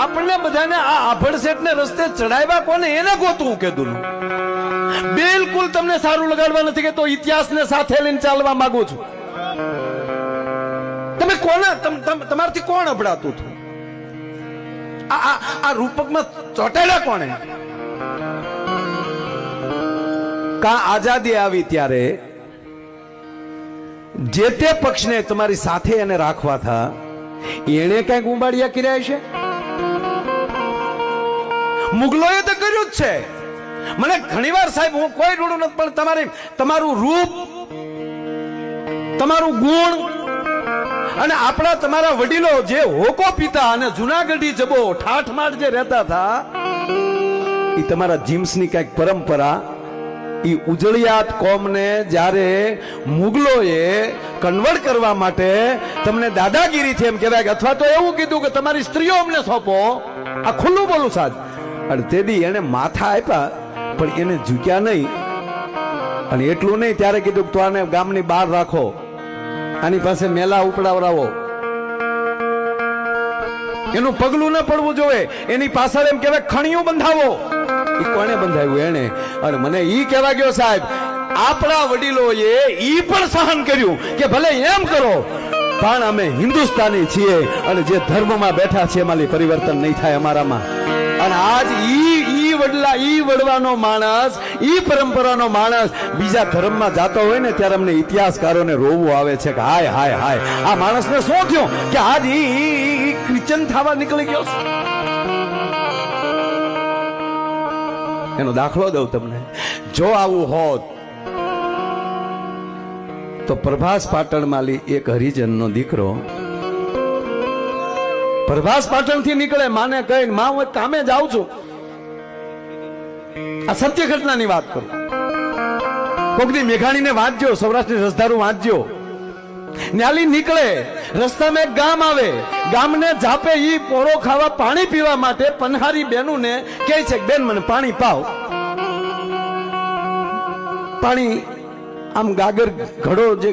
આપણને બધાને આ આભડ ને રસ્તે ચડાવ્યા કોને? એને ગોતું કીધું બિલકુલ તમને સારું લગાડવા નથી કે તો ઇતિહાસને સાથે લઈને ચાલવા માંગુ છું. તમે કોને? તમ- તમ- કોણ અભડાતું હતું? આ, આ- રૂપકમાં ચોટાડ્યા કોણે? કા આઝાદી આવી ત્યારે જે તે પક્ષને તમારી સાથે એને રાખવા થા, એણે કંઈક ઉંબાડિયા કર્યા છે મુગલોએ તો કર્યું જ છે. મને ઘણીવાર સાહેબ, હું કોઈ રૂડું નથી, પણ તમારે, તમારું રૂપ, તમારું ગુણ અને આપણા તમારા વડીલો જે હોકો પીતા અને જુનાગઢી જબો ઠાઠમાઠ જે રહેતા હતા એ તમારા જીમ્સની કંઈક પરંપરા એ ઉજળિયાત કોમને જ્યારે મુગલોએ કન્વર્ટ કરવા માટે તમને દાદાગીરીથી એમ કહેવાય કે અથવા તો એવું કીધું કે તમારી સ્ત્રીઓ અમને સોંપો. આ ખુલ્લું બોલું સાજ અને તે દી એને માથા આપ્યા, પણ એને ઝૂક્યા નહીં. અને એટલું નહીં, ત્યારે કીધું તો આને ગામની બહાર રાખો. આની પાસે મેલા ઉપડાવરાવો એનું પગલું ન પડવું જોઈએ. એની પાછળ એમ કહેવાય, ખણિયું બંધાવો. એ કોણે બંધાવ્યું એને અને મને ઈ કહેવા ગયો સાહેબ, આપણા વડીલોએ ઈ પણ સહન કર્યું કે ભલે એમ કરો, પણ અમે હિન્દુસ્તાની છીએ અને જે ધર્મમાં બેઠા છીએ એમાંથી પરિવર્તન નહીં થાય અમારામાં. અને આજ ઈ ઈ વડલા, ઈ વડવાનો માણસ, ઈ પરંપરાનો માણસ બીજા ધર્મમાં જાતો હોય ને ત્યારે અમને ઇતિહાસકારોને રોવું આવે છે કે હાય હાય હાય. આ માણસને શું થયું કે આજ ઈ, ઈ- ક્રિશ્ચન થવા નીકળી ગયો એનો દાખલો દઉં તમને. જો આવું હોત, તો પ્રભાસ પાટણમાલી એક હરિજનનો દીકરો પ્રભાસ પાટણથી નીકળે, માને કહીને, માં, હું કામે જાઉં છું. આ સત્ય ઘટનાની વાત કરું. કોકની મેઘાણીને વાંચજો સૌરાષ્ટ્રની રસધારું વાંચજો ન્યાલી નીકળે, રસ્તામાં એક ગામ આવે. ગામને જાપે ઈ પોરો ખાવા પાણી પીવા માટે પનહારી બેનુને કહે છે કે બેન, મને પાણી પાવ. પાણી આમ ગાગર ઘડો જે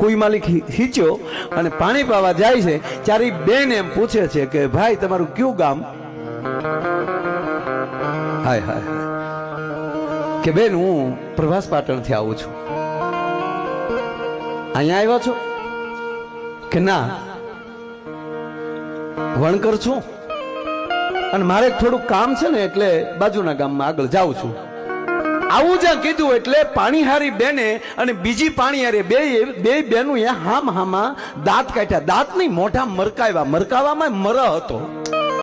કોઈ માલિક ખીચ્યો અને પાણી પાવા જાય છે, ત્યારે બેન એમ પૂછે છે કે, ભાઈ, તમારું કયું ગામ? હાય હાય કે, બેન, હું પ્રભાસ પાટણથી આવું છું. અહીંયા આવ્યો છો? કે, ના. વણકર છું. અને મારે થોડું કામ છે ને, એટલે બાજુના ગામમાં આગળ જાઉં છું. આવું જ્યાં કીધું એટલે પાણીહારી બેને અને બીજી પાણીહારી બે બે બેનું એ હામ હામાં દાંત કાઢ્યા. દાંત નહીં મોઢા મરકાવ્યા. મરકાવામાં મર હતો.